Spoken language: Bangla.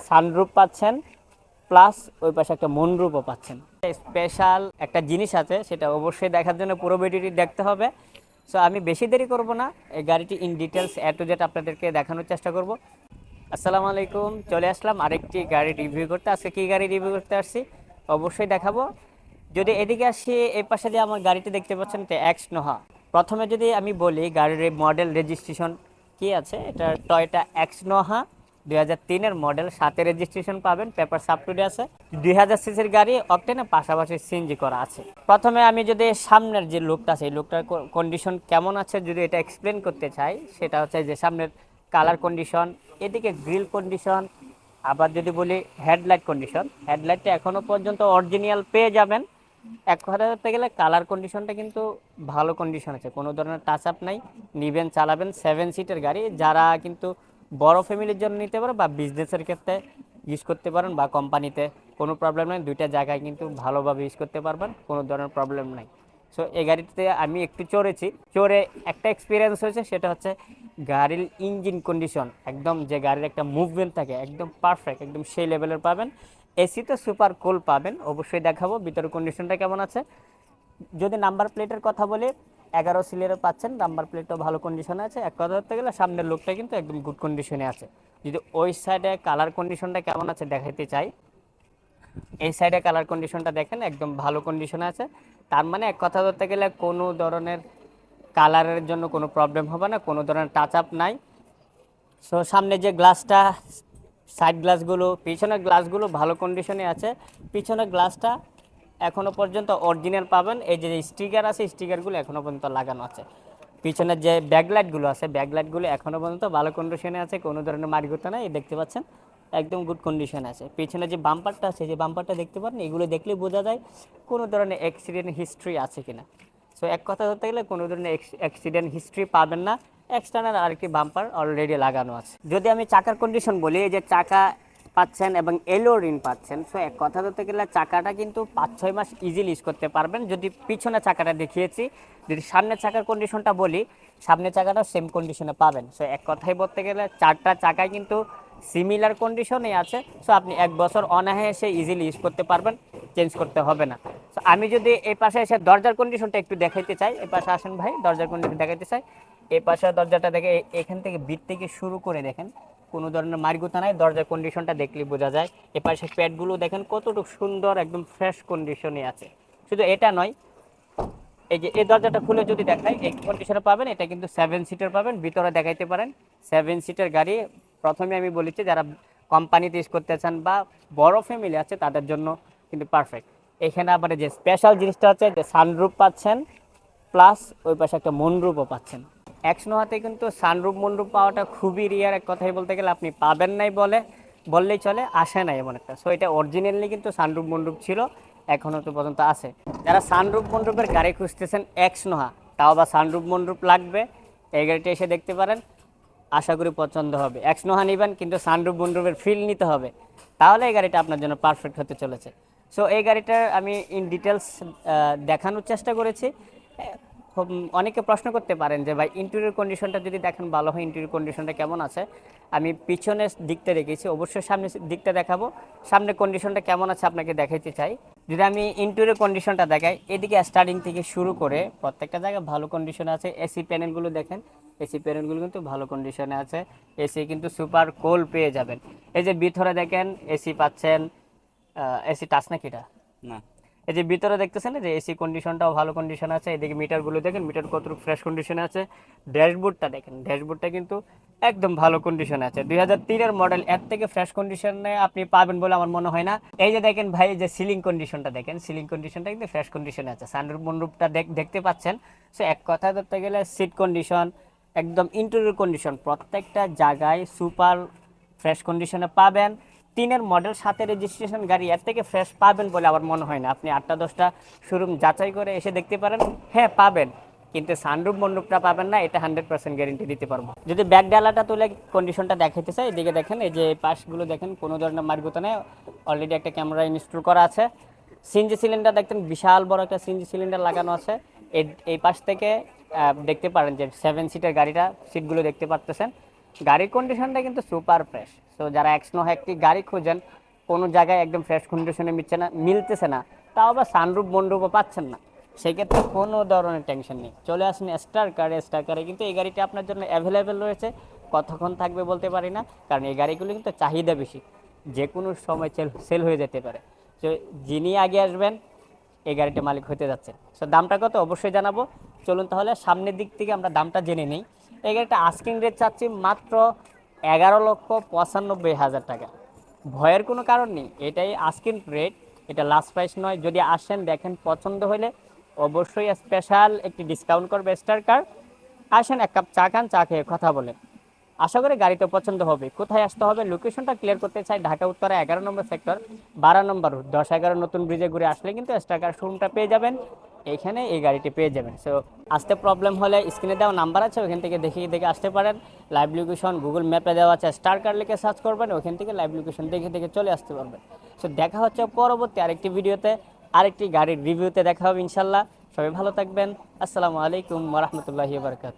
সানরুপ পাচ্ছেন প্লাস ওই পাশে একটা মনরূপও পাচ্ছেন। স্পেশাল একটা জিনিস আছে, সেটা অবশ্যই দেখার জন্য পুরো ভিডিওটি দেখতে হবে। সো আমি বেশি দেরি করব না, এই গাড়িটি in details A to Z আপনাদেরকে দেখানোর চেষ্টা করব। আসসালামু আলাইকুম, চলে আসলাম আরেকটি গাড়ি রিভিউ করতে। আজকে কী গাড়ি রিভিউ করতে আসছি, অবশ্যই দেখাবো। যদি এদিকে আসি, এই পাশে যে আমার গাড়িটি দেখতে পাচ্ছেন, এটা এক্স নোহা প্রথমে যদি আমি বলি, গাড়ির মডেল রেজিস্ট্রেশন কি আছে? এটা টয়টা এক্স নোহা দুই হাজার তিনের মডেল সাথে রেজিস্ট্রেশন পাবেন পেপার সাপটুডে আছে। দুই হাজার সিসির গাড়ি অকটেনে পাশাপাশি সিএনজি করা আছে। প্রথমে আমি যদি সামনের যে লুকটা আছে, এই লুকটার কন্ডিশন কেমন আছে যদি এটা এক্সপ্লেন করতে চাই, সেটা হচ্ছে যে সামনের কালার কন্ডিশন এদিকে গ্রিল কন্ডিশন আবার যদি বলি হেডলাইট কন্ডিশন হেডলাইটটা এখনও পর্যন্ত অরিজিনাল পেয়ে যাবেন। এক কথা ধরতে গেলে কালার কন্ডিশনটা কিন্তু ভালো কন্ডিশন আছে, কোনো ধরনের টাচ আপ নাই। নিবেন, চালাবেন সেভেন সিটের গাড়ি। যারা কিন্তু বড় ফ্যামিলির জন্য নিতে পারে বা বিজনেসের ক্ষেত্রে ইউজ করতে পারেন বা কোম্পানিতে কোনো প্রবলেম নেই। দুইটা জায়গায় কিন্তু ভালোভাবে ইউজ করতে পারবেন, কোনো ধরনের প্রবলেম নাই। সো এই গাড়িটিতে আমি একটু চড়েছি। চড়ে একটা এক্সপিরিয়েন্স হয়েছে, সেটা হচ্ছে গাড়ির ইঞ্জিন কন্ডিশন একদম যে গাড়ির একটা মুভমেন্ট থাকে, একদম পারফেক্ট একদম সেই লেভেলের পাবেন। এসিতে সুপার কুল পাবেন। অবশ্যই দেখাবো। ভিতরের কন্ডিশনটা কেমন আছে? যদি নাম্বার প্লেটের কথা বলি এগারো সিলেরও পাচ্ছেন নাম্বার প্লেটও ভালো কন্ডিশনে আছে। এক কথা ধরতে গেলে সামনের লোকটা কিন্তু একদম গুড কন্ডিশনে আছে। যদি ওই সাইডে কালার কন্ডিশনটা কেমন আছে দেখাইতে চাই। এই সাইডে কালার কন্ডিশনটা দেখেন, একদম ভালো কন্ডিশনে আছে। তার মানে এক কথা ধরতে গেলে কোনো ধরনের কালারের জন্য কোনো প্রবলেম হবে না, কোনো ধরনের টাচ আপ নাই। সো সামনে যে গ্লাসটা সাইড গ্লাসগুলো পিছনের গ্লাসগুলো ভালো কন্ডিশনে আছে। পিছনের গ্লাসটা এখনও পর্যন্ত অরিজিনাল পাবেন। এই যে স্টিকার আছে স্টিকারগুলো এখনও পর্যন্ত লাগানো আছে। পিছনের যে ব্যাকলাইটগুলো আছে ব্যাকলাইটগুলো এখনও পর্যন্ত ভালো কন্ডিশনে আছে, কোনো ধরনের মারিগোতা নাই দেখতে পাচ্ছেন? একদম গুড কন্ডিশন আছে। পিছনে যে বাম্পারটা আছে, যে বাম্পারটা দেখতে পারেন, এগুলো দেখলে বোঝা যায় কোনো ধরনের অ্যাক্সিডেন্ট হিস্ট্রি আছে কিনা। সো এক কথা ধরতে গেলে কোনো ধরনের অ্যাক্সিডেন্ট হিস্ট্রি পাবেন না। এক্সটার্নাল আর কি বাম্পার অলরেডি লাগানো আছে। যদি আমি চাকার কন্ডিশন বলি, এই যে চাকা পাচ্ছেন এবং এলো রিন পাচ্ছেন। সো এক কথা ধরতে গেলে চাকাটা কিন্তু পাঁচ ছয় মাস ইজিলি ইউজ করতে পারবেন। যদি পিছনে চাকাটা দেখিয়েছি, যদি সামনের চাকার কন্ডিশনটা বলি, সামনের চাকাটাও সেম কন্ডিশনে পাবেন। সো এক কথাই বলতে গেলে চারটা চাকায় কিন্তু সিমিলার কন্ডিশনে আছে। সো আপনি এক বছর অনায়াসে ইজিলি ইউজ করতে পারবেন চেঞ্জ করতে হবে না। সো আমি যদি এই পাশে এসে দরজার কন্ডিশনটা একটু দেখাইতে চাই এই পাশে আসেন ভাই, দরজার কন্ডিশন দেখাইতে চাই। এই পাশে দরজাটা দেখে এখান থেকে বিট থেকে শুরু করে দেখেন। কোনো ধরনের মার্গুতা নাই, দরজার কন্ডিশনটা দেখলে বোঝা যায়। এ পাশে প্যাডগুলো দেখেন কতটুকু সুন্দর, একদম ফ্রেশ কন্ডিশনে আছে। শুধু এটা নয়, এই যে এই দরজাটা খুলে যদি দেখাই, এই কন্ডিশনে পাবেন, এটা কিন্তু সেভেন সিটার পাবেন, ভিতরে দেখাইতে পারেন। সেভেন সিটার গাড়ি, প্রথমে আমি বলেছি, যারা কোম্পানিতে ইউজ করতে চান বা বড় ফ্যামিলি আছে, তাদের জন্য কিন্তু পারফেক্ট এখানে আবার যে স্পেশাল জিনিসটা হচ্ছে, যে সানরুপ পাচ্ছেন প্লাস ওই পাশে একটা মনরূপও পাচ্ছেন। একশোহাতে কিন্তু সানরূপ মনরূপ পাওয়াটা খুবই রিয়ার এক কথাই বলতে গেলে আপনি পাবেন নাই বলে, বললেই চলে, আসে নাই এমন একটা। সো এটা অরিজিনালি কিন্তু সানরূপ মনরূপ ছিল এখনও তো পর্যন্ত আছে। যারা সানরূপ মনরূপের গাড়ি খুঁজতেছেন এক্স নোহা তাও বা সানরূপ মনরূপ লাগবে, এই গাড়িটা এসে দেখতে পারেন, আশা করি পছন্দ হবে। এক্স নোহা নেবেন, কিন্তু সানরূপ মনরূপের ফিল নিতে হবে। তাহলে এই গাড়িটা আপনার জন্য পারফেক্ট হতে চলেছে। সো এই গাড়িটার আমি ইন ডিটেলস দেখানোর চেষ্টা করেছি। অনেকে প্রশ্ন করতে পারেন যে, ভাই ইন্টেরিয়র কন্ডিশনটা যদি দেখেন ভালো হয় ইন্টেরিয়র কন্ডিশনটা কেমন আছে? আমি পিছনের দিকটা রেখেছি অবশ্যই সামনে দিকটা দেখাবো। সামনে কন্ডিশনটা কেমন আছে আপনাকে দেখাইতে চাই। যদি আমি ইন্টেরিয়র কন্ডিশনটা দেখাই, এদিকে স্টার্টিং থেকে শুরু করে প্রত্যেকটা জায়গায় ভালো কন্ডিশনে আছে। এসি প্যানেলগুলো দেখেন এসি প্যানেলগুলো কিন্তু ভালো কন্ডিশনে আছে। এসি কিন্তু সুপার কোল পেয়ে যাবেন। এই যে ভিতরে দেখেন এসি পাচ্ছেন এসি টাচ নাকি এটা? না। এই যে ভিতরে দেখতেছেন যে এসি কন্ডিশনটাও ভালো কন্ডিশন আছে, এদিকে মিটারগুলো দেখেন, মিটার কতটুকু ফ্রেশ কন্ডিশনে আছে। ড্যাশবোর্ডটা দেখেন, ড্যাশবোর্ডটা কিন্তু একদম ভালো কন্ডিশনে আছে। দুই হাজার তিনের মডেল এর থেকে ফ্রেশ কন্ডিশনে আপনি পাবেন বলে আমার মনে হয় না। এই যে দেখেন ভাই যে সিলিং কন্ডিশনটা দেখেন সিলিং কন্ডিশনটা কিন্তু ফ্রেশ কন্ডিশনে আছে। সানরুফ মনরুফটা দেখতে পাচ্ছেন। সো এক কথায় ধরতে গেলে সিট কন্ডিশন একদম ইন্টেরিয়র কন্ডিশন প্রত্যেকটা জায়গায় সুপার ফ্রেশ কন্ডিশনে পাবেন। তিনের মডেল সাথে রেজিস্ট্রেশন গাড়ি, এর থেকে ফ্রেশ পাবেন বলে আমার মনে হয় না। আপনি আটটা, দশটা শোরুম যাচাই করে এসে দেখতে পারেন। হ্যাঁ পাবেন। কিন্তু সানরুপ মন্ডপটা পাবেন না, এটা হান্ড্রেড পার্সেন্ট গ্যারেন্টি দিতে পারব। যদি ব্যাক ডালাটা তুলে কন্ডিশনটা দেখাইতে চাই, এদিকে দেখেন, এই যে পাশগুলো দেখেন, কোনো ধরনের মার্গুতো নেই। অলরেডি একটা ক্যামেরা ইনস্টল করা আছে। সিনজি সিলিন্ডার দেখতেন, বিশাল বড় একটা সিনজি সিলিন্ডার লাগানো আছে। এই পাশ থেকে দেখতে পারেন যে সেভেন সিটের গাড়িটা সিটগুলো দেখতে পারতেছেন। গাড়ির কন্ডিশনটা কিন্তু সুপার ফ্রেশ সো সো যারা একশো একটি গাড়ি খুঁজেন, কোনো জায়গায় একদম ফ্রেশ কন্ডিশনে মিলছে না, মিলতেছে না। তাও আবার সানরূপ মনরূপও পাচ্ছেন না। সেক্ষেত্রে কোনো ধরনের টেনশন নেই। চলে আসুন স্টার কারে স্টার কারে কিন্তু এই গাড়িটি আপনার জন্য অ্যাভেলেবেল রয়েছে। কতক্ষণ থাকবে বলতে পারি না, কারণ এই গাড়িগুলো কিন্তু চাহিদা বেশি। যে কোনো সময় সেল হয়ে যেতে পারে। তো যিনি আগে আসবেন, এই গাড়িটা মালিক হতে যাচ্ছে সো দামটা কত? অবশ্যই জানাব। চলুন তাহলে সামনের দিক থেকে আমরা দামটা জেনে নিই। এই গাড়িটা আস্কিং রেট চাচ্ছি মাত্র এগারো লক্ষ পঁচানব্বই হাজার টাকা। ভয়ের কোনো কারণ নেই, এটাই আস্কিং রেট এটা লাস্ট প্রাইস নয়। যদি আসেন, দেখেন পছন্দ হলে অবশ্যই স্পেশাল একটি ডিসকাউন্ট করবে স্টার কার আসেন, এক কাপ চা খান, চা খেয়ে কথা বলেন। আশা করি গাড়িটা পছন্দ হবে। কোথায় আসতে হবে? লোকেশনটা ক্লিয়ার করতে চাই, ঢাকা, উত্তরা, এগারো নম্বর সেক্টর বারো নম্বর রোড দশ এগারো নতুন ব্রিজে ঘুরে আসলে কিন্তু স্টাকার শোরুমটা পেয়ে যাবেন। এখানে এই গাড়িটি পেয়ে যাবেন। সো আসতে প্রবলেম হলে স্ক্রিনে দেওয়া নাম্বার আছে, ওখান থেকে দেখে দেখে আসতে পারেন। লাইভ লোকেশন গুগল ম্যাপে দেওয়া আছে স্টার কার লিখে সার্চ করবেন, ওখান থেকে লাইভ লোকেশন দেখে দেখে চলে আসতে পারবেন। সো দেখা হচ্ছে পরবর্তী আরেকটি ভিডিওতে আরেকটি গাড়ির রিভিউতে দেখা হবে ইনশাল্লাহ। সবাই ভালো থাকবেন। আসসালামু আলাইকুম রহমতুল্লাহি বারকাত